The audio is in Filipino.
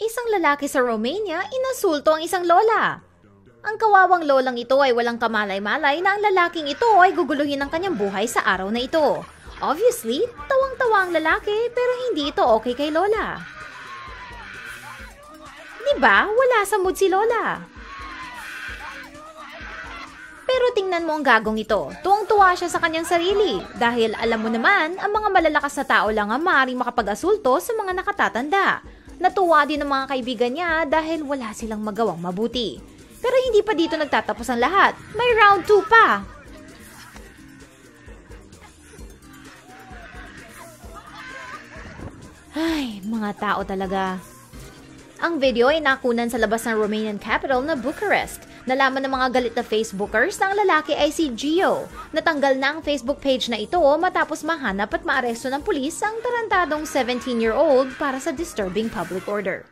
Isang lalaki sa Romania inasulto ang isang lola. Ang kawawang lolang ito ay walang kamalay-malay na ang lalaking ito ay guguluhin ng kanyang buhay sa araw na ito. Obviously, tawang-tawa ang lalaki pero hindi ito okay kay lola. Diba? Wala sa mood si lola. Pero tingnan mo ang gagong ito. Tuwang-tuwa siya sa kanyang sarili. Dahil alam mo naman, ang mga malalakas na tao lang ang maaaring makapag-asulto sa mga nakatatanda. Natuwa din ang mga kaibigan niya dahil wala silang magawang mabuti. Pero hindi pa dito nagtatapos ang lahat. May round 2 pa. Ay, mga tao talaga. Ang video ay nakunan sa labas ng Romanian capital na Bucharest. Nalaman ng mga galit na Facebookers na ang lalaki ay si Gio. Natanggal na ang Facebook page na ito matapos mahanap at maaresto ng pulis ang tarantadong 17-year-old para sa disturbing public order.